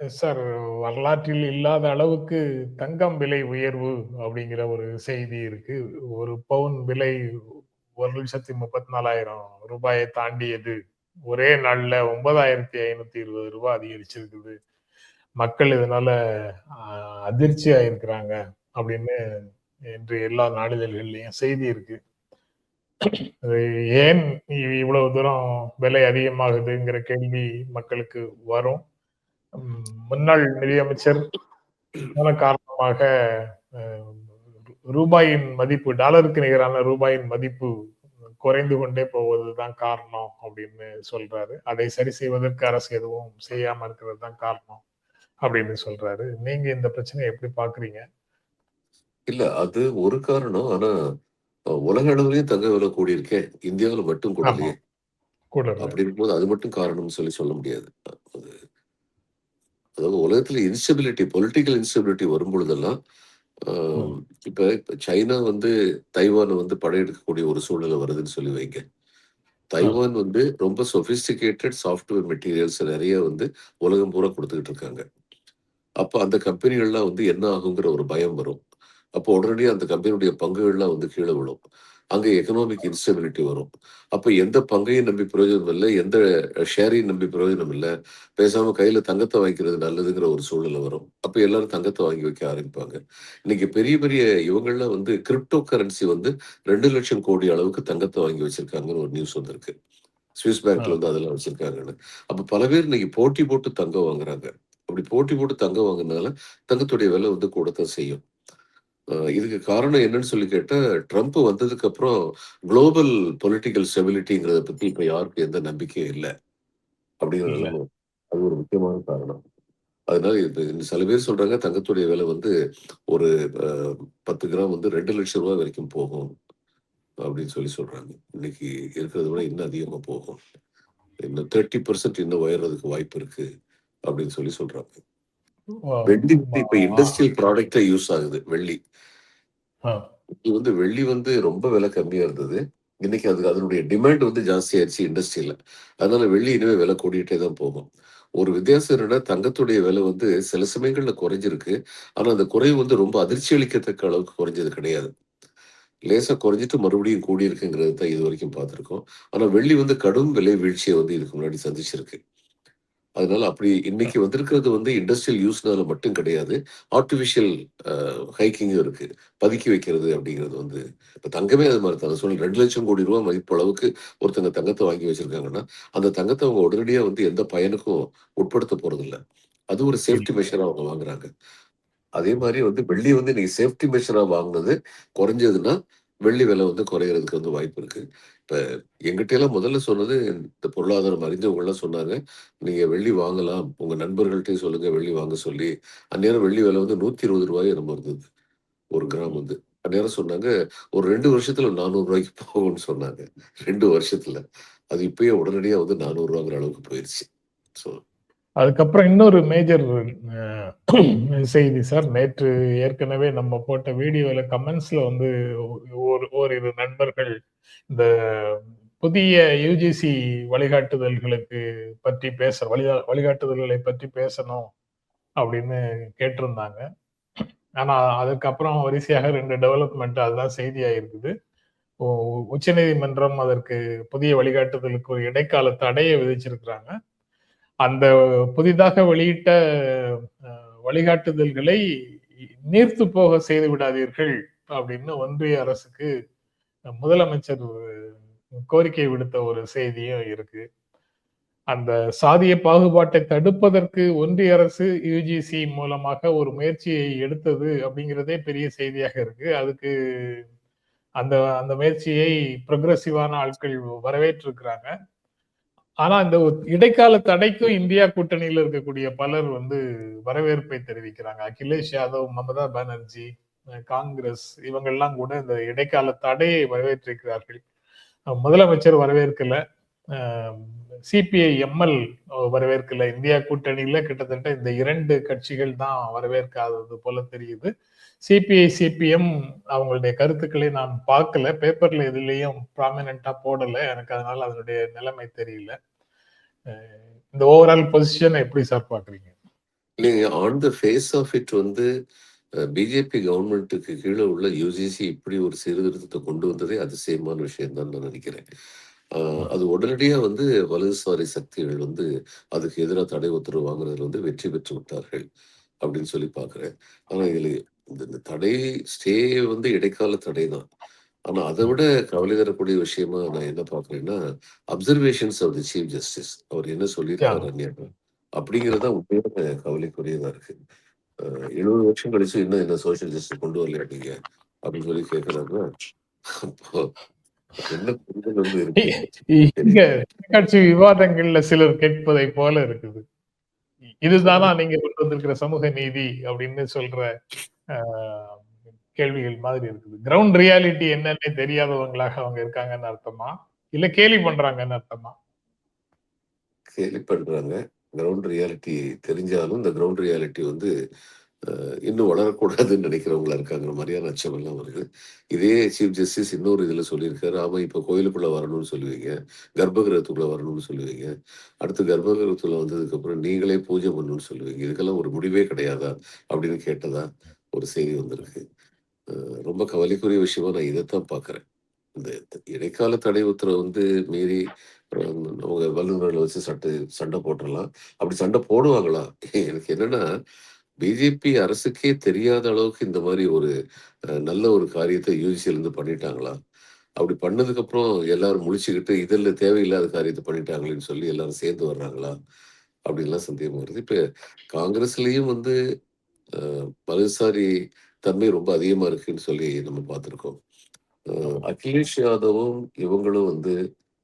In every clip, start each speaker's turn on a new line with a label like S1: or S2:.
S1: Sir வரலாற்றில் இல்லாத அளவுக்கு தங்கம் விலை உயர்வு அப்படிங்கிற ஒரு செய்தி இருக்கு. ஒரு பவுன் விலை ஒரு லட்சத்தி முப்பத்தி நாலாயிரம் ரூபாயை தாண்டியது. ஒரே நாள்ல ஒன்பதாயிரத்தி ஐநூத்தி இருபது ரூபாய் அதிகரிச்சிருக்குது. மக்கள் இதனால ஆஹ், அதிர்ச்சி ஆயிருக்கிறாங்க அப்படின்னு என்று எல்லா நாளிதழ்கள்லயும் செய்தி இருக்கு. அது ஏன் இவ்வளவு தூரம் விலை அதிகமாகுதுங்கிற கேள்வி மக்களுக்கு வரும். முன்னாள் நிதியமைச்சர் காரணமாக ரூபாயின் மதிப்பு டாலருக்கு நிகரான ரூபாயின் மதிப்பு குறைந்து கொண்டே போவதுதான் காரணம் அப்படின்னு சொல்றாரு. அதை சரி செய்வதற்கு அரசு எதுவும் செய்யாம இருக்கிறது தான் காரணம் அப்படின்னு சொல்றாரு. நீங்க இந்த பிரச்சனையை எப்படி பாக்குறீங்க
S2: இல்ல அது ஒரு காரணம். ஆனா உலக அளவுலயும் தங்க விலை கூடி இருக்கே இந்தியாவுல மட்டும் கூடலையே.
S1: கூட இருக்கு.
S2: அப்படி இருக்கும்போது அது மட்டும் காரணம்னு சொல்லி சொல்ல முடியாது. அதாவது உலகத்துல இன்ஸ்டபிலிட்டி பொலிட்டிக்கல் இன்ஸ்டபிலிட்டி வரும் பொழுதெல்லாம். இப்ப சைனா வந்து தைவானை வந்து படையெடுக்கக்கூடிய ஒரு சூழ்நிலை வருதுன்னு சொல்லி வைங்க. தைவான் வந்து ரொம்ப சொபிஸ்டிகேட்டட் சாஃப்ட்வேர் மெட்டீரியல்ஸ் நிறைய வந்து உலகம் பூரா கொடுத்துக்கிட்டு இருக்காங்க அப்போ அந்த கம்பெனிகள்லாம் வந்து என்ன ஆகுங்கிற ஒரு பயம் வரும் அப்போ உடனடியாக அந்த கம்பெனியுடைய பங்குகள்லாம் வந்து கீழே விழும் அங்கே எக்கனாமிக் இன்ஸ்டபிலிட்டி வரும். அப்போ எந்த பங்கையும் நம்பி பிரயோஜனம் இல்லை எந்த ஷேரையும் நம்பி பிரயோஜனம் இல்லை. பேசாம கையில தங்கத்தை வாங்கிக்கிறது நல்லதுங்கிற ஒரு சூழ்நிலை வரும். அப்போ எல்லாரும் தங்கத்தை வாங்கி வைக்க ஆரம்பிப்பாங்க. இன்னைக்கு பெரிய பெரிய இவங்கெல்லாம் வந்து கிரிப்டோ கரன்சி வந்து ரெண்டு லட்சம் கோடி அளவுக்கு தங்கத்தை வாங்கி வச்சிருக்காங்கன்னு ஒரு நியூஸ் வந்திருக்கு. சுவிஸ். பேங்க்ல வந்து அதெல்லாம் வச்சிருக்காங்கன்னு. அப்ப பல பேர் இன்னைக்கு போட்டி போட்டு தங்கம் வாங்குறாங்க. அப்படி போட்டி போட்டு தங்கம் வாங்குறதுனால தங்கத்துடைய விலை வந்து கூடத்தான் செய்யும். இதுக்கு காரணம் என்னன்னு சொல்லி கேட்டா ட்ரம்ப் வந்ததுக்கு அப்புறம் குளோபல் பொலிட்டிக்கல் ஸ்டெபிலிட்டிங்கிறத பத்தி இப்ப யாருக்கும் எந்த நம்பிக்கையும் இல்லை. அப்படிங்கிறதுல அது ஒரு முக்கியமான காரணம். அதனால சில பேர் சொல்றாங்க தங்கத்துடைய விலை வந்து ஒரு பத்து கிராம் வந்து ரெண்டு லட்சம் ரூபாய் வரைக்கும் போகும் அப்படின்னு சொல்லி சொல்றாங்க. இன்னைக்கு இருக்கிறத விட இன்னும் அதிகமா போகும். இன்னும் தேர்ட்டி பர்சன்ட் இன்னும் உயர்றதுக்கு வாய்ப்பு இருக்கு அப்படின்னு சொல்லி சொல்றாங்க. வெள்ளி வந்து இப்ப இண்டஸ்ட்ரியல் ப்ராடக்டா யூஸ் ஆகுது வெள்ளி. இது வந்து வெள்ளி வந்து ரொம்ப விலை கம்மியா இருந்தது. இன்னைக்கு அதுக்கு அதனுடைய டிமாண்ட் வந்து ஜாஸ்தி ஆயிடுச்சு இண்டஸ்ட்ரியில அதனால வெள்ளி இனிமே விலை கூடிட்டே தான் போகும். ஒரு வித்தியாசம் என்னன்னா தங்கத்துடைய விலை வந்து சில சமயங்கள்ல குறைஞ்சிருக்கு. ஆனா அந்த குறைவு வந்து ரொம்ப அதிர்ச்சி அளிக்கத்தக்க அளவுக்கு குறைஞ்சது கிடையாது. லேசா குறைஞ்சிட்டு மறுபடியும் கூடி இருக்குங்கிறது தான் இது வரைக்கும் பார்த்திருக்கோம். ஆனா வெள்ளி வந்து கடும் விலை வீழ்ச்சியை வந்து இதுக்கு முன்னாடி சந்திச்சிருக்கு. அதனால அப்படி இன்னைக்கு வந்திருக்கிறது வந்து இண்டஸ்ட்ரியல் யூஸ்னால மட்டும் கிடையாது. ஆர்டிஃபிஷியல் ஹைக்கிங்கும் இருக்கு. பதுக்கி வைக்கிறது அப்படிங்கிறது வந்து இப்ப தங்கமே அது மாதிரி தான். சொல்லி ரெண்டு லட்சம் கோடி ரூபாய் மதிப்பு அளவுக்கு ஒருத்தங்க தங்கத்தை வாங்கி வச்சிருக்காங்கன்னா அந்த தங்கத்தை அவங்க உடனடியா வந்து எந்த பயனுக்கும் உட்படுத்த போறது இல்ல அது ஒரு சேஃப்டி மெஷரா அவங்க வாங்குறாங்க. அதே மாதிரி வந்து வெள்ளி வந்து இன்னைக்கு சேஃப்டி மெஷரா வாங்கினது குறைஞ்சதுன்னா வெள்ளி விலை வந்து குறையறதுக்கு வந்து வாய்ப்பு இருக்கு. இப்போ எங்கிட்ட எல்லாம் முதல்ல சொன்னது இந்த பொருளாதாரம் அறிஞ்சவங்க சொன்னாங்க. நீங்கள் வெள்ளி வாங்கலாம். உங்கள் நண்பர்கள்ட்டையும் சொல்லுங்கள் வெள்ளி வாங்க சொல்லி. அந்நேரம் வெள்ளி விலை வந்து நூற்றி இருபது ரூபாய் நம்ம இருந்தது. ஒரு கிராம் வந்து. அந்நேரம் சொன்னாங்க ஒரு ரெண்டு வருஷத்துல நானூறு ரூபாய்க்கு போகும்னு சொன்னாங்க. ரெண்டு வருஷத்துல. அது இப்பயே உடனடியாக வந்து நானூறு ரூபாங்கிற அளவுக்கு போயிடுச்சு ஸோ
S1: அதுக்கப்புறம் இன்னொரு மேஜர் செய்தி சார். நேற்று ஏற்கனவே நம்ம போட்ட வீடியோவில் கமெண்ட்ஸில் வந்து ஒரு ஓரிரு நண்பர்கள் இந்த புதிய யூஜிசி வழிகாட்டுதல்களுக்கு பற்றி பேச வழி வழிகாட்டுதல்களை பற்றி பேசணும் அப்படின்னு கேட்டிருந்தாங்க. ஆனா அதுக்கப்புறம் வரிசையாக ரெண்டு டெவலப்மெண்ட் அதுதான் செய்தியா இருக்குது உச்ச நீதிமன்றம் அதற்கு புதிய வழிகாட்டுதலுக்கு ஒரு இடைக்கால தடையை விதிச்சிருக்கிறாங்க. அந்த புதிதாக வெளியிட்ட அஹ், வழிகாட்டுதல்களை நீர்த்து போக செய்து விடாதீர்கள் அப்படின்னு ஒன்றிய அரசுக்கு முதலமைச்சர் கோரிக்கை விடுத்த ஒரு செய்தியும் இருக்கு. அந்த சாதிய பாகுபாட்டை தடுப்பதற்கு ஒன்றிய அரசு யுஜிசி மூலமாக ஒரு முயற்சியை எடுத்தது அப்படிங்கிறதே பெரிய செய்தியாக இருக்கு. அதுக்கு அந்த அந்த முயற்சியை ப்ரொக்ரெசிவான ஆட்கள் வரவேற்றிருக்கிறாங்க. ஆனா இந்த இடைக்கால தடைக்கும் இந்தியா கூட்டணியில் இருக்கக்கூடிய பலர் வந்து வரவேற்பை தெரிவிக்கிறாங்க. அகிலேஷ் யாதவ் மமதா பானர்ஜி காங்கிரஸ் இவங்கெல்லாம் கூட இந்த இடைக்கால தடையை வரவேற்றிருக்கிறார்கள். முதலமைச்சர் வரவேற்கல. சிபிஐ எம்எல் வரவேற்கல. இந்தியா கூட்டணியில கிட்டத்தட்ட இந்த இரண்டு கட்சிகள் தான் வரவேற்காதது போல தெரியுது. சிபிஐ சிபிஎம் அவங்களுடைய கருத்துக்களை நான் பார்க்கல. பேப்பர்ல எதுலேயும் ப்ராமினண்டா போடல. எனக்கு அதனால அதனுடைய நிலைமை தெரியல. இந்த ஓவரால் பொசிஷனை எப்படி சார் பாக்குறீங்க
S2: on the face of it வந்து பிஜேபி கவர்மெண்ட்டுக்கு கீழே உள்ள யூஜிசி இப்படி ஒரு சீர்திருத்தத்தை கொண்டு வந்ததே அதிசயமான விஷயம் தான் நான் நினைக்கிறேன். அது உடனடியாக வந்து வலதுசாரி சக்திகள் வந்து அதுக்கு எதிராக தடை உத்தரவு வாங்குறதுல வந்து வெற்றி பெற்று விட்டார்கள் அப்படின்னு சொல்லி பார்க்குறேன். ஆனால் இதில் இந்த தடை ஸ்டே வந்து இடைக்கால தடை தான் ஆனால் அதை விட கவலை தரக்கூடிய விஷயமா நான் என்ன பார்க்குறேன்னா observations of the chief justice அவர் என்ன சொல்லியிருக்காரு அந்நியம் அப்படிங்கிறதா உண்மையான கவலைக்குரியதா இருக்கு. அஹ் எழுபது வருஷம் கழிச்சு இன்னும் என்ன சோஷியல் ஜஸ்டிஸ் கொண்டு வரல நீங்க? அப்படின்னு சொல்லி கேட்கறாங்க
S1: விவாதங்கள்ல சிலர் கேட்பதை போல இருக்குது. இதுதானா நீங்க கொண்டு வந்திருக்கிற சமூக நீதி அப்படின்னு சொல்ற கேள்விகள் மாதிரி இருக்குது. கிரவுண்ட் ரியாலிட்டி என்னன்னே தெரியாதவங்களாக அவங்க இருக்காங்கன்னு அர்த்தமா? இல்ல கேலி பண்றாங்கன்னு அர்த்தமா?
S2: கேலி பண்றாங்க. கிரவுண்ட் ரியாலிட்டி தெரிஞ்சாலும் இந்த கிரவுண்ட் ரியாலிட்டி வந்து இன்னும் வளரக்கூடாதுன்னு நினைக்கிறவங்களா இருக்காங்கிற மாதிரியான அச்சம் எல்லாம் வருது. இதே சீஃப் ஜஸ்டிஸ் இன்னொரு இதில் சொல்லியிருக்காரு ஆமாம் இப்போ கோயிலுக்குள்ள வரணும்னு சொல்லுவீங்க கர்ப்பகிரகத்துக்குள்ள வரணும்னு சொல்லுவீங்க. அடுத்து கர்ப்பகிரகத்துல வந்ததுக்கப்புறம் நீங்களே பூஜை பண்ணணும்னு சொல்லுவீங்க. இதுக்கெல்லாம் ஒரு முடிவே கிடையாதா? அப்படின்னு கேட்டதா ஒரு செய்தி வந்திருக்கு. ரொம்ப கவலைக்குரிய விஷயமா நான் இதைத்தான் பார்க்குறேன். இந்த இடைக்கால தடை உத்தரவு வந்து மீறி அவங்க வல்லுநர்களை வச்சு சட்டை சண்டை போட்டுடலாம். அப்படி சண்டை போடுவாங்களா? எனக்கு என்னன்னா பிஜேபி அரசுக்கே தெரியாத அளவுக்கு இந்த மாதிரி ஒரு அஹ், நல்ல ஒரு காரியத்தை யூஜிசில இருந்து பண்ணிட்டாங்களா? அப்படி பண்ணதுக்கு அப்புறம் எல்லாரும் முழிச்சுக்கிட்டு இதில் தேவையில்லாத காரியத்தை பண்ணிட்டாங்களேன்னு சொல்லி எல்லாரும் சேர்ந்து வர்றாங்களா? அப்படின்லாம் சந்தேகம் வருது. இப்ப காங்கிரஸ்லயும் வந்து அஹ், தன்மை ரொம்ப அதிகமா இருக்குன்னு சொல்லி நம்ம பார்த்திருக்கோம். அகிலேஷ் யாதவும் இவங்களும் வந்து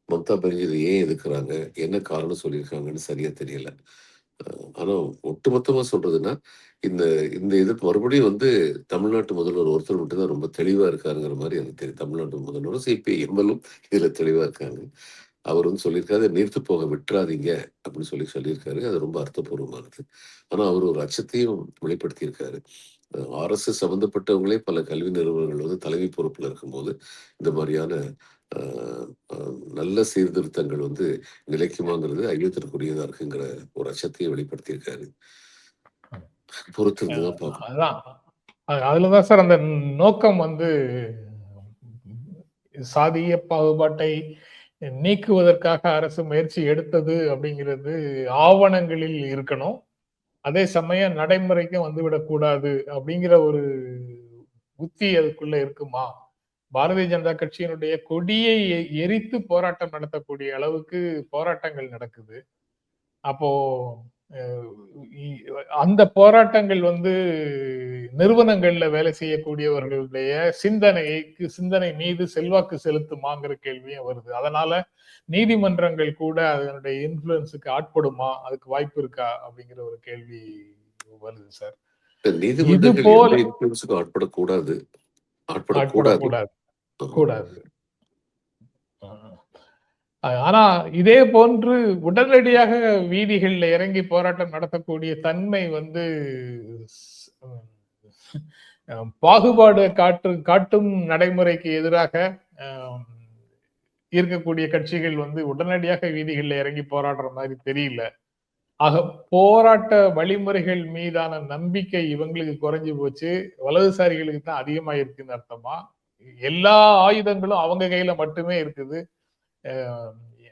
S2: மம்தா பானர்ஜி ஏன் எதுக்குறாங்க? என்ன காரணம் சொல்லியிருக்காங்கன்னு சரியா தெரியல. ஆனால் ஆனா ஒட்டுமொத்தமா சொல்றதுன்னா இந்த இந்த இது மறுபடியும் வந்து தமிழ்நாட்டு முதல்வர் ஒருத்தர் மட்டும்தான் ரொம்ப தெளிவா இருக்காருங்கிற மாதிரி எனக்கு தெரியும். தமிழ்நாட்டு முதல்வரும் சிபிஐ எம்எல்ஏ இதுல தெளிவா இருக்காங்க. அவர் வந்து சொல்லியிருக்காரு நீர்த்து போக விட்டுறாதீங்க அப்படின்னு சொல்லி சொல்லியிருக்காரு. அது ரொம்ப அர்த்தபூர்வமானது. ஆனா அவர் ஒரு அச்சத்தையும் வெளிப்படுத்தியிருக்காரு. ஆர்எஸ்எஸ் சம்மந்தப்பட்டவங்களே பல கல்வி நிறுவனங்கள் வந்து தலைமை பொறுப்புல இருக்கும்போது இந்த மாதிரியான நல்ல சீர்திருத்தங்கள் வந்து நிலைக்குமாங்கிறது ஐயத்திற்குரியதா இருக்குங்கிற ஒரு அச்சத்தையும் வெளிப்படுத்தியிருக்காரு. பொறுத்திருந்துதான் பார்க்கணும்.
S1: அதான். அதுலதான் சார் அந்த நோக்கம் வந்து சாதிய பாகுபாட்டை நீக்குவதற்காக அரசு முயற்சி எடுத்தது அப்படிங்கிறது ஆவணங்களில் இருக்கணும். அதே சமயம் நடைமுறைக்கும் வந்துவிடக்கூடாது அப்படிங்கிற ஒரு புத்தி அதுக்குள்ள இருக்குமா? பாரதிய ஜனதா கட்சியினுடைய கொடியை எரித்து போராட்டம் நடத்தக்கூடிய அளவுக்கு போராட்டங்கள் நடக்குது. அப்போ அந்த போராட்டங்கள் வந்து நிறுவனங்கள்ல வேலை செய்யக்கூடியவர்களுடைய சிந்தனைக்கு சிந்தனை மீது செல்வாக்கு செலுத்துமாங்கிற கேள்வியும் வருது. அதனால நீதிமன்றங்கள் கூட அதனுடைய இன்ஃபுளுன்ஸுக்கு ஆட்படுமா? அதுக்கு வாய்ப்பு இருக்கா? அப்படிங்கிற ஒரு கேள்வி வருது சார்.
S2: நீதிமன்றங்கள் ஆட்படக்கூடாது. ஆட்படக்கூடாது.
S1: கூடாது. ஆனா இதே போன்று உடனடியாக வீதிகள்ல இறங்கி போராட்டம் நடத்தக்கூடிய தன்மை வந்து பாகுபாடு காட்டு காட்டும் நடைமுறைக்கு எதிராக இருக்கக்கூடிய கட்சிகள் வந்து உடனடியாக வீதிகள்ல இறங்கி போராடுற மாதிரி தெரியல. ஆக போராட்ட வழிமுறைகள் மீதான நம்பிக்கை இவங்களுக்கு குறைஞ்சு போச்சு. வலதுசாரிகளுக்கு தான் அதிகமா இருக்குன்னு அர்த்தமா? எல்லா ஆயுதங்களும் அவங்க கையில மட்டுமே இருக்குது.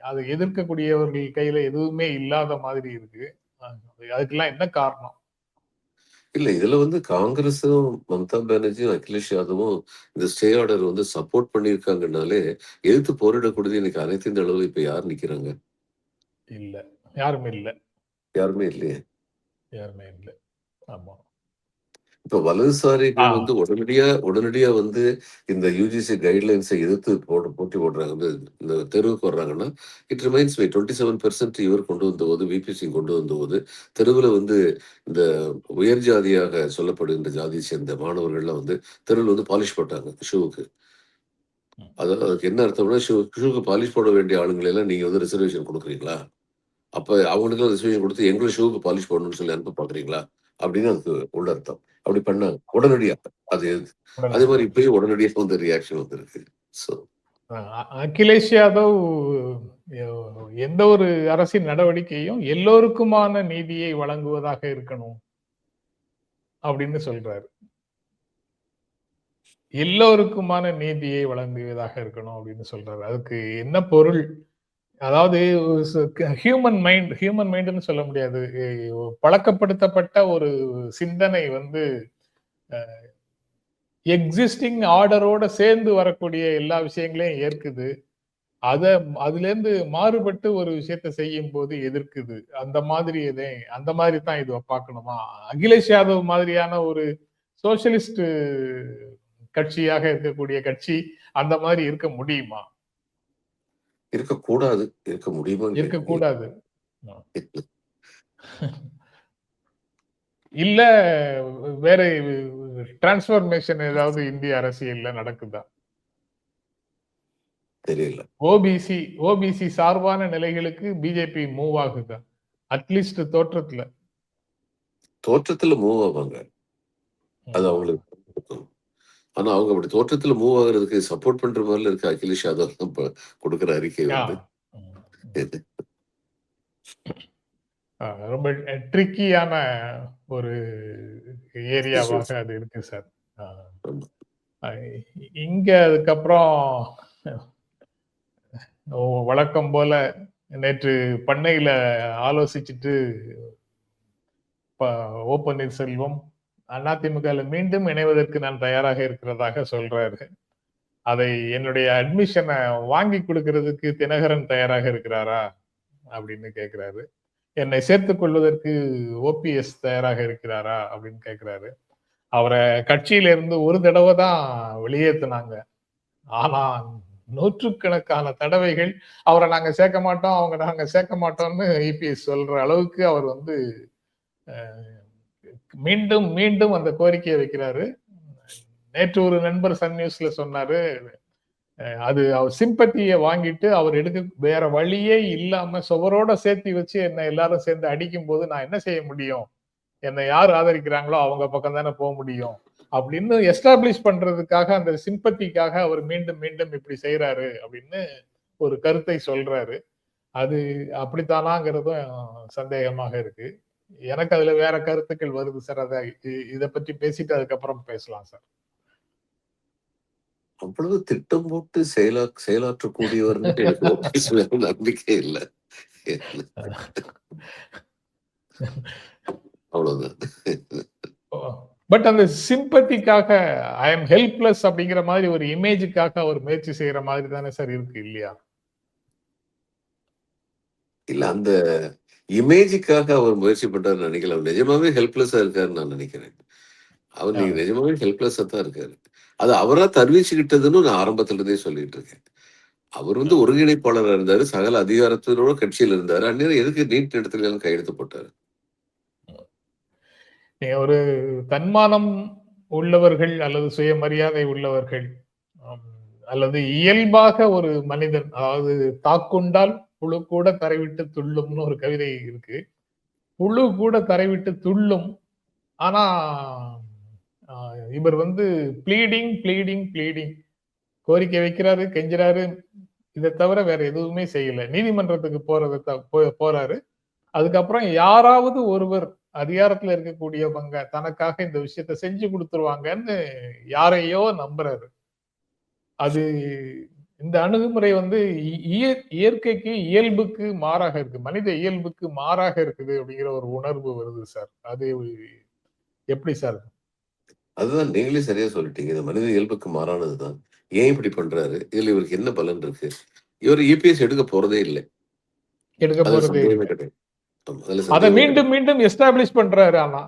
S1: அது எதிர்க்கக்கூடியவர்கள் கையில எதுவுமே இல்லாத மாதிரி இருக்கு. அதுக்கெல்லாம் என்ன காரணம்?
S2: இல்ல இதுல வந்து காங்கிரஸும் மம்தா பானர்ஜியும் அகிலேஷ் யாதவும் இந்த ஸ்டே ஆர்டர் வந்து சப்போர்ட் பண்ணியிருக்காங்கனாலே எதிர்த்து போரிடக்கூடியது இன்னைக்கு அனைத்து இந்த அளவுல இப்ப யார் நிக்கிறாங்க?
S1: இல்ல. யாருமே இல்ல.
S2: யாருமே இல்லையே.
S1: யாருமே இல்ல. ஆமா.
S2: இப்ப வலதுசாரிகள். வந்து உடனடியா உடனடியா வந்து இந்த யுஜிசி கைட்லைன்ஸை எதிர்த்து போட்டு போட்டி போடுறாங்க. இந்த தெருவுக்கு வர்றாங்கன்னா it remains my twenty seven percent இவர் கொண்டு வந்தபோது விபி சிங் கொண்டு வந்தபோது தெருவில் வந்து இந்த உயர் ஜாதியாக சொல்லப்படுகின்ற ஜாதியை சேர்ந்த மாணவர்கள்லாம் வந்து தெருவில் வந்து பாலிஷ் போட்டாங்க ஷூவுக்கு அதாவது அதுக்கு என்ன அர்த்தம்னா ஷூ ஷூக்கு பாலிஷ் போட வேண்டிய ஆளுங்களை எல்லாம் நீங்க வந்து ரிசர்வேஷன் கொடுக்குறீங்களா? அப்ப அவங்களுக்கு ரிசர்வேஷன் கொடுத்து எங்களை ஷூவுக்கு பாலிஷ் போடணும்னு சொல்லி அனுப்ப பாக்குறீங்களா? அப்படின்னு அதுக்கு உள்ள அர்த்தம். அப்படி பண்ணாங்க. உடனடியா. அது அதே மாதிரி இப்பயும் உடனடியா வந்து ரியாக்ஷன் வந்திருக்கு. ஸோ
S1: அகிலேஷ் யாதவ் எந்த ஒரு அரசின் நடவடிக்கையும் எல்லோருக்குமான நீதியை வழங்குவதாக இருக்கணும் அப்படின்னு சொல்றாரு. எல்லோருக்குமான நீதியை வழங்குவதாக இருக்கணும் அப்படின்னு சொல்றாரு. அதுக்கு என்ன பொருள்? அதாவது ஹியூமன் மைண்ட் ஹியூமன் மைண்ட்னு சொல்ல முடியாது. பழக்கப்படுத்தப்பட்ட ஒரு சிந்தனை வந்து எக்ஸிஸ்டிங் ஆர்டரோட சேர்ந்து வரக்கூடிய எல்லா விஷயங்களையும் ஏற்குது. அதை அதுலேருந்து மாறுபட்டு ஒரு விஷயத்த செய்யும் போது எதிர்க்குது. அந்த மாதிரி இதை அந்த மாதிரி தான் இது பார்க்கணுமா? அகிலேஷ் யாதவ் மாதிரியான ஒரு சோசியலிஸ்ட் கட்சியாக இருக்கக்கூடிய கட்சி அந்த மாதிரி இருக்க முடியுமா?
S2: இருக்கக்கூடாது. இருக்க முடியுமா
S1: இருக்கக்கூடாது. இல்ல வேற டிரான்ஸ்பர்மேஷன் ஏதாவது இந்திய அரசியல்ல நடக்குதா?
S2: தெரியல.
S1: ஓபிசி ஓபிசி சார்பான நிலைகளுக்கு பிஜேபி மூவ் ஆகுதா? அட்லீஸ்ட் தோற்றத்துல.
S2: தோற்றத்துல மூவ் ஆவாங்க. அது அவங்களுக்கு. ஆனா அவங்க அப்படி தோற்றத்துல மூவ் ஆகுறதுக்கு சப்போர்ட் பண்ற மாதிரில இருக்க அகிலேஷ் யாதவ் கொடுக்குற அறிக்கை. வந்து.
S1: ரொம்ப ட்ரிக்கியான ஒரு ஏரியாவாக அது இருக்கு சார் இங்க அதுக்கப்புறம் வழக்கம் போல நேற்று பண்ணையில ஆலோசிச்சுட்டு ஓ பன்னீர்செல்வம் அதிமுக மீண்டும் இணைவதற்கு நான் தயாராக இருக்கிறதாக சொல்றாரு. அதை என்னுடைய அட்மிஷனை வாங்கி கொடுக்கறதுக்கு தினகரன் தயாராக இருக்கிறாரா அப்படின்னு கேட்கிறாரு என்னை சேர்த்து கொள்வதற்கு ஓபிஎஸ் தயாராக இருக்கிறாரா அப்படின்னு கேட்கிறாரு அவரை கட்சியில இருந்து ஒரு தடவை தான் வெளியேற்றினாங்க ஆனா நூற்றுக்கணக்கான தடவைகள் அவரை நாங்க சேர்க்க மாட்டோம் அவங்க நாங்க சேர்க்க மாட்டோம்னு இபிஎஸ் சொல்ற அளவுக்கு அவர் வந்து மீண்டும் மீண்டும் அந்த கோரிக்கையை வைக்கிறாரு. நேற்று ஒரு நண்பர் சன் நியூஸ்ல சொன்னாரு அது அவர் சிம்பத்தியை வாங்கிட்டு அவர் எடுக்க வேற வழியே இல்லாம சுவரோட சேர்த்து வச்சு என்னை எல்லாரும் சேர்ந்து அடிக்கும் போது நான் என்ன செய்ய முடியும்? என்னை யார் ஆதரிக்கிறாங்களோ அவங்க பக்கம் தானே போக முடியும்? அப்படின்னு எஸ்டாப்ளிஷ் பண்றதுக்காக அந்த சிம்பத்திக்காக அவர் மீண்டும் மீண்டும் இப்படி செய்யறாரு அப்படின்னு ஒரு கருத்தை சொல்றாரு. அது அப்படித்தானாங்கிறதும் சந்தேகமாக இருக்கு. எனக்கு அதுல வேற கருத்துக்கள் வருது சார். அதை இத பத்தி பேசிட்டு அதுக்கப்புறம் பேசலாம் சார்.
S2: அவ்வளவு திட்டம் போட்டு செயலா மேல நம்பிக்கை இல்லை. அவ்வளவுதான்.
S1: பட் அந்த சிம்பத்திக்காக ஐ எம் ஹெல்ப்லெஸ் அப்படிங்கிற மாதிரி ஒரு இமேஜுக்காக அவர் முயற்சி செய்யற மாதிரி தானே சார் இருக்கு இல்லையா?
S2: இல்ல அந்த இமேஜுக்காக அவர் முயற்சி பண்றாரு நினைக்கல. அவர் நிஜமாவே ஹெல்ப்லெஸ்ஸா இருக்காருன்னு நான் நினைக்கிறேன். அவர் நீங்க நிஜமாவே ஹெல்ப்லெஸ்ஸா தான் இருக்காரு. அது அவரா தருவிச்சுக்கிட்டதுன்னு நான் ஆரம்பத்துல இருந்தே சொல்லிட்டு இருக்கேன். அவர் வந்து ஒருங்கிணைப்பாளராக இருந்தாரு சகல அதிகாரத்தினோட கட்சியில் இருந்தாரு. அந்நேரம் எதுக்கு நீட் இடத்துல எல்லாம் கையெழுத்து போட்டாரு?
S1: ஒரு தன்மானம் உள்ளவர்கள் அல்லது சுயமரியாதை உள்ளவர்கள் அல்லது இயல்பாக ஒரு மனிதன் அதாவது தாக்குண்டால் புழு கூட தரைவிட்டு துள்ளும்னு ஒரு கவிதை இருக்கு. புழு கூட தரைவிட்டு துள்ளும். ஆனா இவர் வந்து ப்ளீடிங் ப்ளீடிங் ப்ளீடிங் கோரிக்கை வைக்கிறாரு கெஞ்சுறாரு. இதை தவிர வேற எதுவுமே செய்யல. நீதிமன்றத்துக்கு போறத போ- போறாரு. அதுக்கப்புறம் யாராவது ஒருவர் அதிகாரத்துல இருக்கக்கூடியவங்க தனக்காக இந்த விஷயத்த செஞ்சு கொடுத்துருவாங்கன்னு யாரையோ நம்புறாரு. அது இந்த அணுகுமுறை வந்து இயற்கைக்கு இயல்புக்கு மாறாக இருக்கு. மனித இயல்புக்கு மாறாக இருக்குது அப்படிங்கிற ஒரு உணர்வு வருது சார். அது எப்படி சார்?
S2: அதுதான் நீங்களே சரியா சொல்லிட்டீங்க. இது மனித இயல்புக்கு மாறானதுதான் ஏன் இப்படி பண்றாரு? இதுல இவருக்கு என்ன பலன் இருக்கு? இவர் இபிஎஸ் எடுக்க போறதே இல்லை.
S1: எடுக்க போறது அதை மீண்டும் மீண்டும் எஸ்டாப்ளிஷ் பண்றாரு ஆனா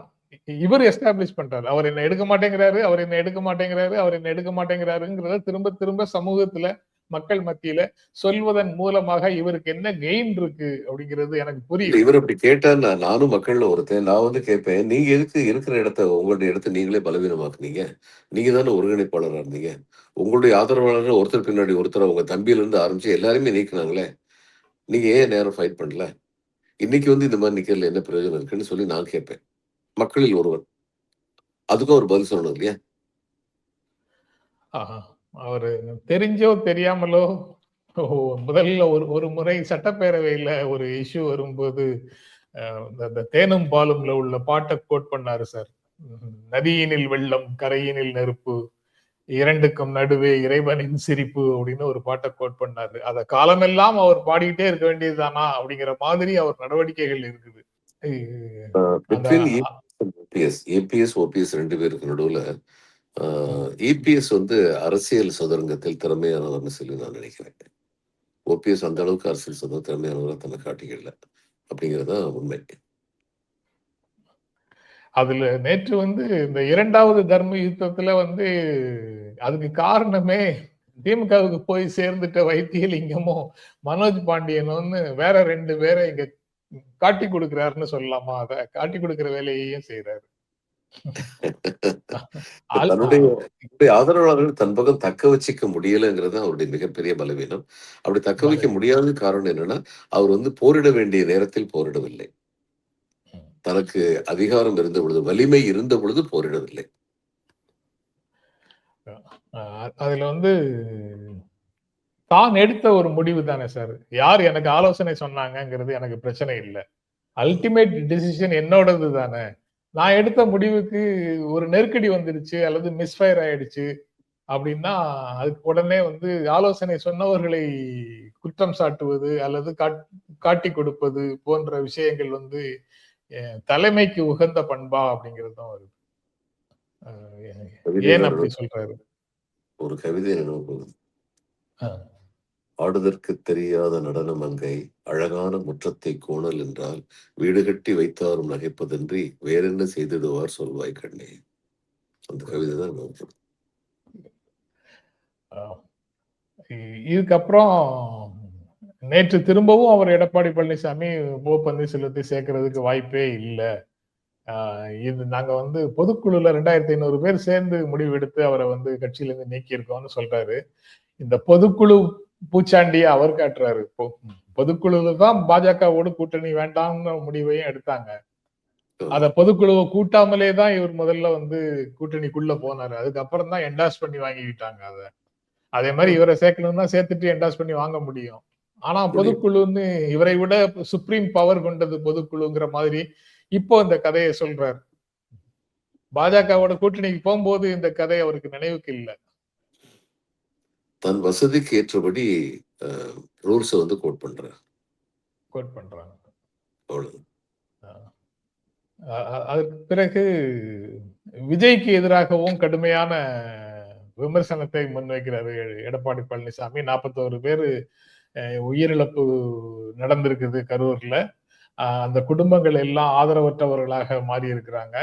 S1: இவர் எஸ்டாப்ளிஷ் பண்றாரு. அவர் என்ன எடுக்க மாட்டேங்கிறாரு அவர் என்ன எடுக்க மாட்டேங்கிறாரு அவர் என்ன எடுக்க மாட்டேங்கிறாருங்கிறத திரும்ப திரும்ப சமூகத்துல மக்கள் மத்தியில சொல்வதன் மூலமாக இவருக்கு என்ன கெயின் இருக்கு அப்படிங்கிறது எனக்கு புரியுது.
S2: இவர் அப்படி கேட்டா நான் நானும் மக்கள்ல ஒருத்தன் நான் வந்து கேட்பேன் நீங்க எதுக்கு இருக்கிற இடத்த உங்களுடைய இடத்த நீங்களே பலவீனமாக்குனீங்க? நீங்க தானே ஒருங்கிணைப்பாளரா இருந்தீங்க? உங்களுடைய ஆதரவாளர்கள் ஒருத்தர் பின்னாடி ஒருத்தர் உங்க தம்பியில இருந்து ஆரம்பிச்சு எல்லாருமே நீக்கினாங்களே? நீங்க ஏன் நேரம் ஃபைட் பண்ணல? இன்னைக்கு வந்து இந்த மாதிரி நிக்கிறதுல என்ன பிரயோஜனம் இருக்குன்னு சொல்லி நான் கேட்பேன். மக்களில் ஒருவர். அதுக்கும் ஒரு பதில் சொல்லணும் இல்லையா?
S1: ஆஹா. அவரு தெரிஞ்சோ தெரியாமலோ முதல்ல ஒரு ஒரு முறை சட்டப்பேரவையில ஒரு இஷ்யூ வரும்போது இந்த- இந்த தேனும் பாலும்ல உள்ள பாட்டை கோட் பண்ணாரு சார். நதியினில் வெள்ளம் கரையினில் நெருப்பு இரண்டுக்கும் நடுவே இறைவனின் சிரிப்பு அப்படின்னு ஒரு பாட்டை கோட் பண்ணாரு. அத காலமெல்லாம் அவர் பாடிக்கிட்டே இருக்க வேண்டியதுதானா அப்படிங்கிற மாதிரி அவர் நடவடிக்கைகள் இருக்குது. அந்த
S2: ஏபிஎஸ் ஓபிஎஸ் ரெண்டு பேருக்கு நடுவுல இபிஎஸ் வந்து அரசியல் சதுரங்கத்தில் திறமையானவர்னு சொல்லி நான் நினைக்கிறேன். ஓபிஎஸ் அந்த அளவுக்கு அரசியல் சதுரம் திறமையானவரை தன்னை காட்டிக்கல. அப்படிங்கிறது உண்மை.
S1: அதுல நேற்று வந்து இந்த இரண்டாவது தர்ம யுத்தத்துல வந்து அதுக்கு காரணமே திமுகவுக்கு போய் சேர்ந்துட்ட வைத்தியலிங்கமும் மனோஜ் பாண்டியனும் வேற ரெண்டு பேரை இங்க காட்டி கொடுக்கிறாருன்னு சொல்லலாமா? அதை காட்டி கொடுக்கிற வேலையையும் செய்யறாரு
S2: தன்னுடைய ஆதரவாளர்கள் தன் பக்கம் தக்க வச்சுக்க முடியலங்கிறது அவருடைய மிகப்பெரிய பலவீனம். அப்படி தக்க வைக்க முடியாத காரணம் என்னன்னா அவர் வந்து போரிட வேண்டிய நேரத்தில் போரிடவில்லை. தனக்கு அதிகாரம் இருந்த பொழுது வலிமை இருந்த பொழுது போரிடவில்லை.
S1: அதுல வந்து தான் எடுத்த ஒரு முடிவு தானே சார். யார் எனக்கு ஆலோசனை சொன்னாங்கங்கிறது எனக்கு பிரச்சனை இல்லை. அல்டிமேட் டிசிஷன் என்னோடது தானே. நான் எடுத்த முடிவுக்கு ஒரு நெருக்கடி வந்துடுச்சு அல்லது மிஸ்ஃபயர் ஆயிடுச்சு அப்படின்னா அதுக்கு உடனே வந்து ஆலோசனை சொன்னவர்களை குற்றம் சாட்டுவது அல்லது காட்- காட்டி கொடுப்பது போன்ற விஷயங்கள் வந்து தலைமைக்கு உகந்த பண்பா அப்படிங்கிறது தான் வருது. ஏன் அப்படி சொல்றாரு?
S2: ஒரு கவிதை நினைவு போகுது ஆடுதற்கு தெரியாத நடன மங்கை அழகான முற்றத்தை கோணல் என்றால் வீடு கட்டி வைத்தாரும் நகைப்பதன்றி வேறென்ன செய்திடுவார் சொல்வாய் கண்ணே. அந்த கவிதை தான்
S1: இதுக்கப்புறம் நேற்று திரும்பவும் அவர் எடப்பாடி பழனிசாமி ஓ பன்னீர்செல்வத்தை சேர்க்கறதுக்கு வாய்ப்பே இல்லை. இது நாங்க வந்து பொதுக்குழுல ரெண்டாயிரத்தி ஐநூறு பேர் சேர்ந்து முடிவெடுத்து அவரை வந்து கட்சியிலேருந்து நீக்கியிருக்கோம்னு நீக்கி இருக்கோம்னு சொல்றாரு. இந்த பொதுக்குழு பூச்சாண்டியை அவர் காட்டுறாரு. பொ- பொதுக்குழுல தான் பாஜகவோடு கூட்டணி வேண்டாம்னு முடிவையும் எடுத்தாங்க. அத பொதுக்குழுவை கூட்டாமலே தான் இவர் முதல்ல வந்து கூட்டணிக்குள்ள போனாரு. அதுக்கப்புறம் தான் என்டாஸ் பண்ணி வாங்கிக்கிட்டாங்க அத. அதே மாதிரி இவரை சேர்க்கணும்னா சேர்த்துட்டு என்டாஸ் பண்ணி வாங்க முடியும். ஆனா பொதுக்குழுன்னு இவரை விட சுப்ரீம் பவர் கொண்டது பொதுக்குழுங்கிற மாதிரி இப்போ இந்த கதையை சொல்றாரு. பாஜகவோட கூட்டணிக்கு போகும்போது இந்த கதை அவருக்கு நினைவுக்கு இல்லை.
S2: தன் வசதிக்கு ஏற்றபடி ரூல்ஸை வந்து கோட் பண்றார்.
S1: கோட் பண்றாங்க.
S2: அவ்வளவு.
S1: அதற்கு பிறகு விஜய்க்கு எதிராகவும் கடுமையான விமர்சனத்தை முன்வைக்கிறாரு எடப்பாடி பழனிசாமி. நாற்பத்தோரு பேர் உயிரிழப்பு நடந்திருக்குது கரூர்ல. அந்த குடும்பங்கள் எல்லாம் ஆதரவற்றவர்களாக மாறி இருக்கிறாங்க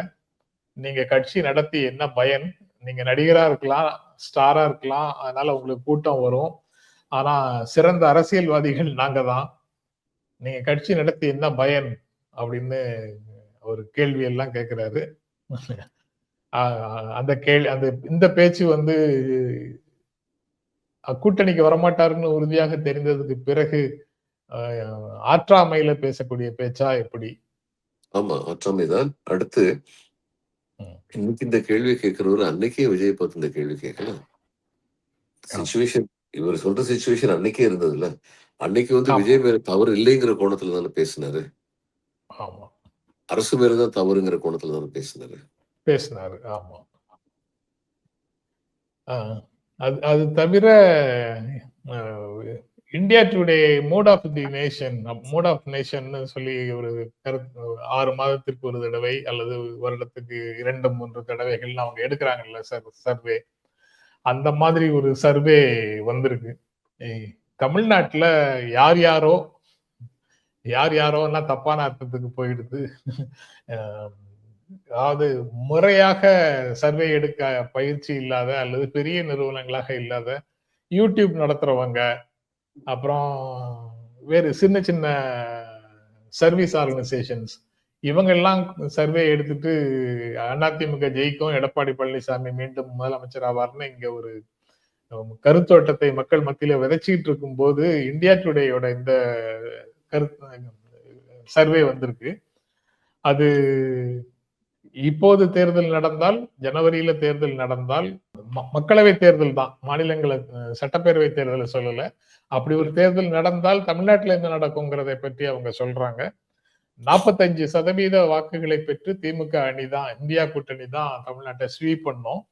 S1: நீங்க கட்சி நடத்தி என்ன பயன்? நீங்க நடிகரா இருக்கலாம் ஸ்டாரா இருக்கலாம் அதனால உங்களுக்கு கூட்டம் வரும். ஆனா சிறந்த அரசியல்வாதிகள் நாங்க தான். நீங்க கட்சி நடத்தி என்ன பயன் அப்படின்னு ஒரு கேள்வி எல்லாம் கேட்கிறாரு அந்த கேள்வி அந்த இந்த பேச்சு வந்து கூட்டணிக்கு வரமாட்டாருன்னு உறுதியாக தெரிந்ததுக்கு பிறகு ஆற்றாமையில பேசக்கூடிய பேச்சா எப்படி?
S2: ஆமா அற்றமைதான் அடுத்து இன்னைக்கு இந்த கேள்வி கேட்கிறவரு அன்னைக்கே விஜய் பார்த்து இந்த கேள்வி கேட்கல. சுச்சுவேஷன் இவர் சொல்ற சுச்சுவேஷன் அன்னைக்கே இருந்ததுல்ல. அன்னைக்கு வந்து. விஜய் மேல தவறு இல்லைங்கிற கோணத்துல தானே பேசினாரு.
S1: ஆமா.
S2: அரசு மேலதான் தவறுங்கிற கோணத்துல தானே பேசினாரு.
S1: பேசினாரு ஆமா. அது அது தவிர India today mood of the nation mood of nation சொல்லி ஒரு கருத்து ஆறு மாதத்திற்கு ஒரு தடவை அல்லது வருடத்துக்கு இரண்டு மூன்று தடவைகள் அவங்க எடுக்கிறாங்கல்ல சார் சர்வே அந்த மாதிரி ஒரு சர்வே வந்திருக்கு. தமிழ்நாட்டில் யார் யாரோ யார் யாரோன்னா தப்பான அர்த்தத்துக்கு போயிடுது. அதாவது முறையாக சர்வே எடுக்க பயிற்சி இல்லாத அல்லது பெரிய நிறுவனங்களாக இல்லாத யூடியூப் நடத்துறவங்க அப்புறம் வேறு சின்ன சின்ன சர்வீஸ் ஆர்கனைசேஷன்ஸ் இவங்கெல்லாம் சர்வே எடுத்துட்டு அதிமுக ஜெயிக்கும். எடப்பாடி பழனிசாமி மீண்டும் முதலமைச்சர் ஆவார்னு இங்க ஒரு கருத்தோட்டத்தை மக்கள் மத்தியில விதைச்சிட்டு இருக்கும்போது இந்தியா டுடேயோட இந்த கருத்து சர்வே வந்திருக்கு. அது இப்போது தேர்தல் நடந்தால் ஜனவரியில தேர்தல் நடந்தால் ம- மக்களவை தேர்தல் தான். மாநிலங்களை சட்டப்பேரவை தேர்தலை சொல்லல. அப்படி ஒரு தேர்தல் நடந்தால் தமிழ்நாட்டில் என்ன நடக்குங்கிறதை பற்றி அவங்க சொல்றாங்க. நாற்பத்தஞ்சு சதவீத வாக்குகளை பெற்று திமுக அணி தான் இந்தியா கூட்டணி தான் தமிழ்நாட்டை ஸ்வீப் பண்ணும்.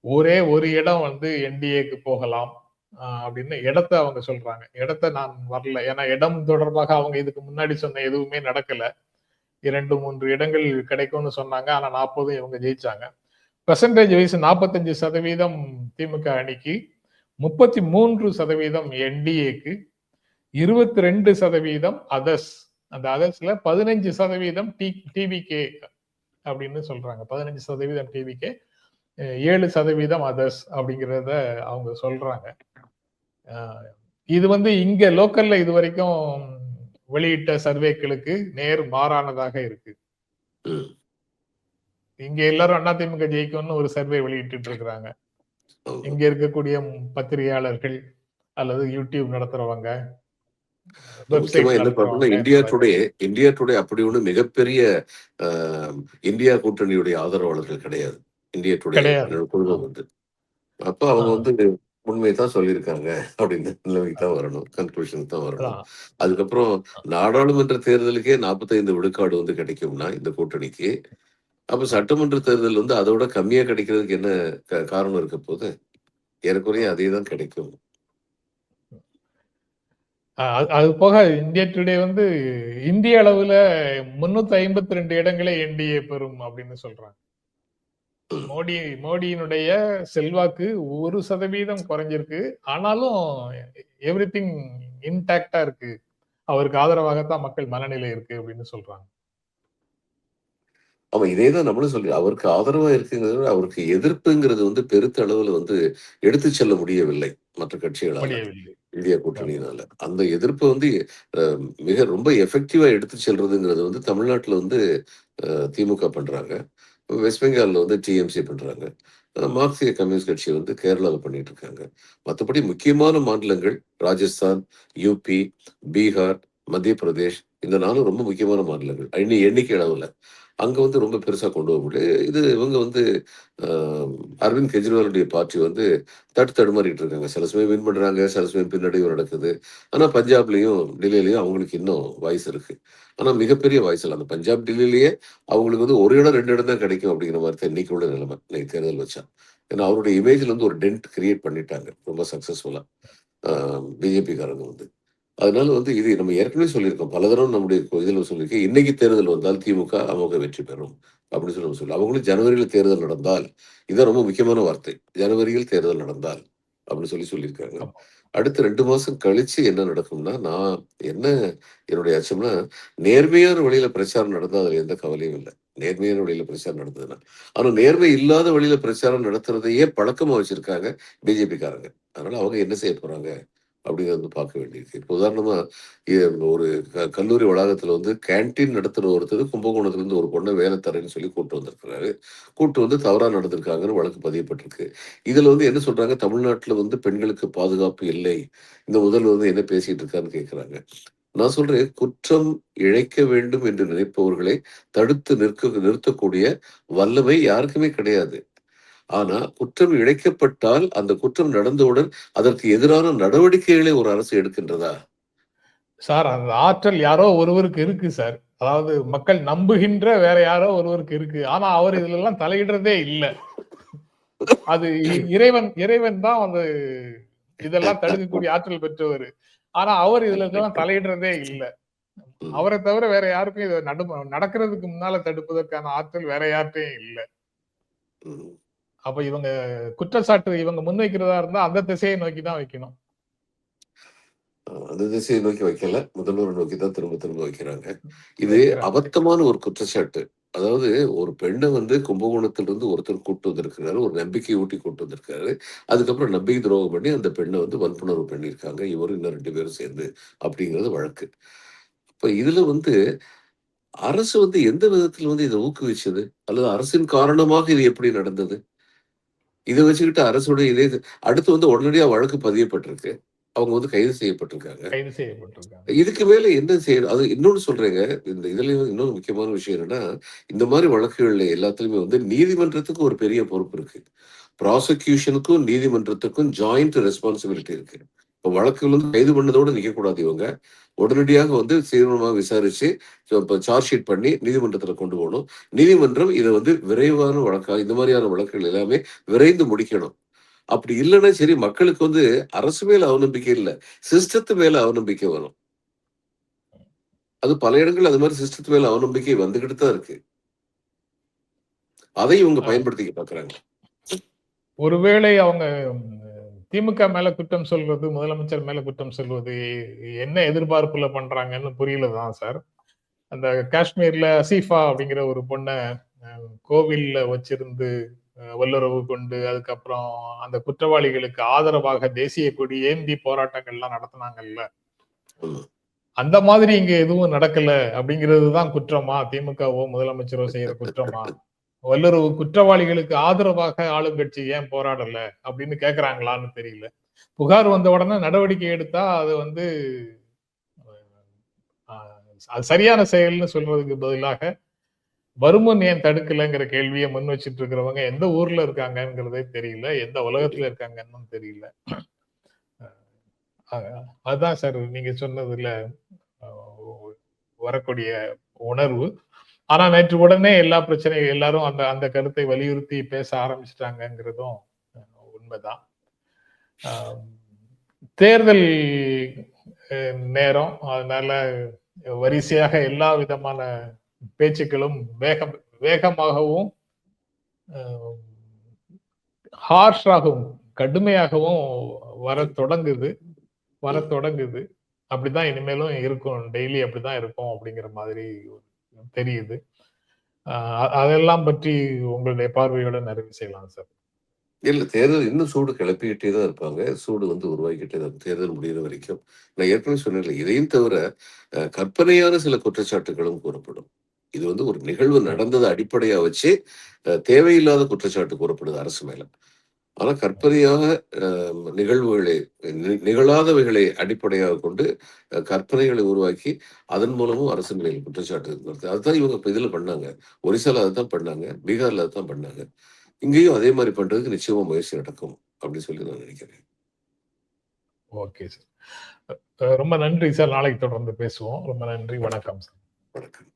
S1: ஒரே ஒரு இடம் வந்து என்டிஏக்கு போகலாம் அப்படின்னு இடத்த அவங்க சொல்றாங்க. இடத்த நான் வரல. ஏன்னா இடம் தொடர்பாக அவங்க இதுக்கு முன்னாடி சொன்ன எதுவுமே நடக்கல. இரண்டு மூன்று இடங்கள் கிடைக்கும்னு சொன்னாங்க. ஆனா நாற்பதும் இவங்க ஜெயிச்சாங்க. பெர்சன்டேஜ் வைஸ் நாற்பத்தஞ்சு சதவீதம் திமுக அணிக்கு முப்பத்தி மூன்று சதவீதம் என்டிஏக்கு இருபத்தி ரெண்டு சதவீதம் அதர்ஸ் அந்த அதர்ஸ்ல பதினஞ்சு சதவீதம் டி டிவிகே அப்படின்னு சொல்றாங்க. பதினஞ்சு சதவீதம் டிவிகே ஏழு சதவீதம் அதர்ஸ் அப்படிங்கிறத அவங்க சொல்றாங்க. இது வந்து இங்க லோக்கல்ல இது வரைக்கும் வெளியிட்ட சர்வேக்களுக்கு நேர் மாறானதாக இருக்கு. இங்க எல்லாரும் அதிமுக ஜெயிக்கும்னு ஒரு சர்வே வெளியிட்டு இருக்கிறாங்க. இங்க இருக்கக்கூடிய பத்திரிகையாளர்கள் அல்லது யூடியூப் நடத்துறவங்க
S2: இந்தியா டுடே இந்தியா டுடே அப்படி ஒண்ணு மிகப்பெரிய இந்தியா கூட்டணியுடைய ஆதரவாளர்கள் கிடையாது இந்தியா டுடே குழுமம் வந்து அப்ப அவங்க. வந்து உண்மையை தான் சொல்லியிருக்காங்க அப்படின்னு நிலைமைக்கு தான் வரணும் கன்க்ளூஷன் தான் வரணும். அதுக்கப்புறம் நாடாளுமன்ற தேர்தலுக்கே 45 விழுக்காடு வந்து கிடைக்கும்னா இந்த கூட்டணிக்கு அப்ப சட்டமன்ற தேர்தல் வந்து அதோட கம்மியா கிடைக்கிறதுக்கு என்ன காரணம் இருக்க போது ஏறக்குறைய அதே தான் கிடைக்கும்.
S1: அது- போக இந்தியா டுடே வந்து இந்திய அளவுல முன்னூத்தி ஐம்பத்தி ரெண்டு இடங்களை என்டிஏ பெறும் அப்படின்னு சொல்றாங்க. மோடி மோடியினுடைய செல்வாக்கு ஒரு சதவீதம் குறைஞ்சிருக்கு. ஆனாலும் எவ்ரி திங் இன்டாக்டா இருக்கு. அவருக்கு ஆதரவாகத்தான் மக்கள் மனநிலை இருக்கு அப்படின்னு சொல்றாங்க.
S2: ஆமா இதே தான் நம்மளும் சொல்லி அவருக்கு ஆதரவா இருக்குங்கிறத அவருக்கு எதிர்ப்புங்கிறது வந்து பெருத்த அளவுல வந்து எடுத்து செல்ல முடியவில்லை மற்ற கட்சிகளால. இந்தியா கூட்டணியினால. அந்த எதிர்ப்பை வந்து மிக ரொம்ப எஃபெக்டிவா எடுத்து செல்றதுங்கிறது வந்து தமிழ்நாட்டுல வந்து திமுக பண்றாங்க. வெஸ்ட் பெங்கால்ல வந்து டிஎம்சி பண்றாங்க. மார்க்சிய கம்யூனிஸ்ட் கட்சி வந்து கேரளாவில் பண்ணிட்டு இருக்காங்க. மற்றபடி முக்கியமான மாநிலங்கள் ராஜஸ்தான் யூபி பீகார் மத்திய பிரதேஷ் இந்த நாளும் ரொம்ப முக்கியமான மாநிலங்கள். எண்ணிக்கை அளவுல அங்க வந்து ரொம்ப பெருசா கொண்டு போக முடியல. இது இவங்க வந்து அரவிந்த் கெஜ்ரிவாலுடைய பார்ட்டி வந்து தட்டு தடுமாறிட்டு இருக்காங்க. சில சமயம் வின் பண்றாங்க சில சமயம் பின்னடைவு நடக்குது. ஆனா பஞ்சாப்லயும் டெல்லியிலயும் அவங்களுக்கு இன்னும் வாய்ஸ் இருக்கு. ஆனா மிகப்பெரிய வாய்ஸ் இல்லை. அந்த பஞ்சாப் டெல்லியிலேயே அவங்களுக்கு வந்து ஒரு இடம் ரெண்டு இடம் தான் கிடைக்கும் அப்படிங்கிற மாதிரி தான் இன்னைக்கு உள்ள நிலைமை. இன்னைக்கு தேர்தல் வச்சா. ஏன்னா அவருடைய இமேஜ்ல வந்து ஒரு டென்ட் கிரியேட் பண்ணிட்டாங்க. ரொம்ப சக்சஸ்ஃபுல்லா பிஜேபி காரங்க வந்து. அதனால வந்து இது நம்ம ஏற்கனவே சொல்லியிருக்கோம். பல தடவை நம்முடைய இதில் சொல்லியிருக்கோம் இன்னைக்கு தேர்தல் வந்தால் திமுக அமோக வெற்றி பெறும். அப்படின்னு சொல்லி நம்ம சொல்லி அவங்களும் ஜனவரியில் தேர்தல் நடந்தால் இதான் ரொம்ப முக்கியமான வார்த்தை. ஜனவரியில் தேர்தல் நடந்தால் அப்படின்னு சொல்லி சொல்லியிருக்காங்க. அடுத்த ரெண்டு மாசம் கழிச்சு என்ன நடக்கும்னா நான் என்ன என்னுடைய அச்சம்னா நேர்மையான வழியில பிரச்சாரம் நடந்தா அதுல எந்த கவலையும் இல்லை. நேர்மையான வழியில பிரச்சாரம் நடந்ததுன்னா. ஆனா நேர்மை இல்லாத வழியில பிரச்சாரம் நடத்துறதையே பழக்கமா வச்சிருக்காங்க பிஜேபி காரங்க அதனால அவங்க என்ன செய்ய போறாங்க? அப்படிங்கறது வந்து பார்க்க வேண்டியிருக்கு. இப்போ உதாரணமா ஒரு க- கல்லூரி வளாகத்துல வந்து கேண்டீன் நடத்துகிற ஒருத்தர் கும்பகோணத்துலேருந்து ஒரு பொண்ணை வேலை தரேன்னு சொல்லி கூட்டு வந்திருக்கிறாரு. கூட்டு வந்து தவறா நடந்திருக்காங்கன்னு வழக்கு பதியப்பட்டிருக்கு. இதுல வந்து என்ன சொல்றாங்க? தமிழ்நாட்டுல வந்து பெண்களுக்கு பாதுகாப்பு இல்லை. இந்த முதல்வர் வந்து என்ன பேசிட்டு இருக்கான்னு கேட்குறாங்க நான் சொல்றேன் குற்றம் இழைக்க வேண்டும் என்று நினைப்பவர்களை தடுத்து நிற்க நிறுத்தக்கூடிய வல்லமை யாருக்குமே கிடையாது. ஆனா குற்றம் இழைக்கப்பட்டால் அந்த குற்றம் நடந்தவுடன் அதற்கு எதிரான நடவடிக்கைகளை ஒரு அரசு எடுக்கின்றதா?
S1: சார் அந்த ஆற்றல் யாரோ ஒருவருக்கு இருக்கு சார். அதாவது மக்கள் நம்புகின்ற வேற யாரோ ஒருவருக்கு இருக்கு. ஆனா அவர் இதுல எல்லாம் தலையிடுறதே இல்ல. அது இறைவன் இறைவன் தான் வந்து இதெல்லாம் தடுக்கக்கூடிய ஆற்றல் பெற்றவர். ஆனா அவர் இதுல எல்லாம் தலையிடுறதே இல்ல. அவரை தவிர வேற யாருக்கும் இது நடு நடக்கிறதுக்கு முன்னால தடுப்பதற்கான ஆற்றல் வேற யார்கிட்டயும் இல்ல. அப்ப இவங்க குற்றச்சாட்டு இவங்க முன்வைக்கிறதா இருந்தா அந்த திசையை நோக்கி தான் வைக்கணும்.
S2: அந்த திசையை நோக்கி வைக்கல. முதல்வரை நோக்கி தான் திரும்ப திரும்ப வைக்கிறாங்க. இது. அபத்தமான ஒரு குற்றச்சாட்டு. அதாவது ஒரு பெண்ணை வந்து கும்பகோணத்திலிருந்து ஒருத்தர் கூட்டு வந்திருக்கிறாரு ஒரு நம்பிக்கை ஊட்டி கூட்டு வந்திருக்காரு அதுக்கப்புறம் நம்பிக்கை துரோகம் பண்ணி அந்த பெண்ணை வந்து வன்புணர்வு பண்ணியிருக்காங்க. இவரும் இன்னும் ரெண்டு பேரும் சேர்ந்து அப்படிங்கிறது வழக்கு. அப்ப இதுல வந்து அரசு வந்து எந்த விதத்தில் வந்து இதை ஊக்குவிச்சது? அல்லது அரசின் காரணமாக இது எப்படி நடந்தது? இதை வச்சுக்கிட்டு அரசுடைய இதே அடுத்து வந்து உடனடியா வழக்கு பதியப்பட்டிருக்கு. அவங்க வந்து கைது செய்யப்பட்டிருக்காங்க.
S1: கைது செய்யப்பட்டிருக்காங்க.
S2: இதுக்கு மேல என்ன செய்ய அது இன்னொன்னு சொல்றேங்க. இந்த இதுல வந்து இன்னொரு முக்கியமான விஷயம் என்னன்னா இந்த மாதிரி வழக்குகள்ல எல்லாத்துலயுமே வந்து நீதிமன்றத்துக்கு ஒரு பெரிய பொறுப்பு இருக்கு. ப்ராசிக்யூஷனுக்கும் நீதிமன்றத்துக்கும் ஜாயிண்ட் ரெஸ்பான்சிபிலிட்டி இருக்கு. இப்போ வழக்குகள் வந்து கைது பண்ணதோடு நிக்க கூடாது இவங்க. உடனடியாக வந்து சீக்கிரமாக விசாரிச்சு இப்போ சார்ஜ் ஷீட் பண்ணி நீதிமன்றத்துல கொண்டு போகணும். நீதிமன்றம் இதை வந்து விரைவான வழக்கா இந்த மாதிரியான வழக்குகள் எல்லாமே விரைந்து முடிக்கணும். அப்படி இல்லைன்னா சரி மக்களுக்கு வந்து அரசு மேல அவநம்பிக்கை இல்லை சிஸ்டத்து மேல அவநம்பிக்கை வரும். அது பல இடங்கள் அது மாதிரி சிஸ்டத்து மேல அவநம்பிக்கை வந்துகிட்டு தான் இருக்கு. அதை இவங்க பயன்படுத்திக்க பாக்குறாங்க
S1: ஒருவேளை அவங்க திமுக மேல குற்றம் சொல்வது முதலமைச்சர் மேல குற்றம் சொல்வது என்ன எதிர்பார்ப்புல பண்றாங்கன்னு புரியல தான் சார். அந்த காஷ்மீர்ல அசீஃபா அப்படிங்கிற ஒரு பொண்ணை கோவில்ல வச்சிருந்து அஹ், வல்லுறவு கொண்டு அதுக்கப்புறம் அந்த குற்றவாளிகளுக்கு ஆதரவாக தேசிய கொடி ஏந்தி போராட்டங்கள்லாம் நடத்தினாங்கல்ல. அந்த மாதிரி இங்க எதுவும் நடக்கல அப்படிங்கிறது தான் குற்றமா? திமுகவோ முதலமைச்சரோ செய்யற குற்றமா? வல்லுறவு குற்றவாளிகளுக்கு ஆதரவாக ஆளுங்கட்சி ஏன் போராடல அப்படின்னு கேக்குறாங்களான்னு தெரியல. புகார் வந்த உடனே நடவடிக்கை எடுத்தா அது வந்து அது சரியான செயல்னு சொல்றதுக்கு பதிலாக வருமன் ஏன் தடுக்கலைங்கிற கேள்வியை முன் வச்சிட்டு இருக்கிறவங்க எந்த ஊர்ல இருக்காங்கங்கிறதே தெரியல எந்த உலகத்துல இருக்காங்கன்னு தெரியல. அதுதான் சார் நீங்க சொன்னதுல வரக்கூடிய உணர்வு. ஆனா நேற்று உடனே எல்லா பிரச்சனையும் எல்லாரும் அந்த அந்த கருத்தை வலியுறுத்தி பேச ஆரம்பிச்சிட்டாங்கிறதும் உண்மைதான். தேர்தல் நேரம் அதனால வரிசையாக எல்லா விதமான பேச்சுக்களும் வேகம் வேகமாகவும் ஹார்ஷாகவும் கடுமையாகவும் வர தொடங்குது வர தொடங்குது. அப்படிதான் இனிமேலும் இருக்கும் டெய்லி அப்படிதான் இருக்கும் அப்படிங்கிற மாதிரி தெரியுது. அதெல்லாம் பற்றி உங்களுடைய பார்வையோட நிறைவு செய்யலாம் சார்.
S2: இல்லை தேர்தல் இன்னும் சூடு கிளப்பிக்கிட்டே தான் இருப்பாங்க. சூடு வந்து உருவாக்கிட்டே தான் தேர்தல் முடிகிற வரைக்கும். நான் ஏற்கனவே சொன்னேன் இதையும் தவிர கற்பனையான சில குற்றச்சாட்டுகளும் கூறப்படும். இது வந்து ஒரு நிகழ்வு நடந்ததை அடிப்படையாக வச்சு தேவையில்லாத குற்றச்சாட்டு கூறப்படுது அரசு மேல. ஆனா கற்பனையாக நிகழ்வுகளை நிகழாதவைகளை அடிப்படையாக கொண்டு கற்பனைகளை உருவாக்கி அதன் மூலமும் அரசு மேல் குற்றச்சாட்டு வருது அதுதான் இவங்க இப்ப இதுல பண்ணாங்க. ஒரிசால அதுதான் பண்ணாங்க பீகார்ல அதுதான் பண்ணாங்க. இங்கேயும் அதே மாதிரி பண்றதுக்கு நிச்சயமா முயற்சி நடக்கும் அப்படின்னு சொல்லி நான் நினைக்கிறேன்.
S1: Okay sir. ரொம்ப நன்றி சார். நாளைக்கு தொடர்ந்து பேசுவோம். ரொம்ப நன்றி. வணக்கம் சார்.
S2: வணக்கம்.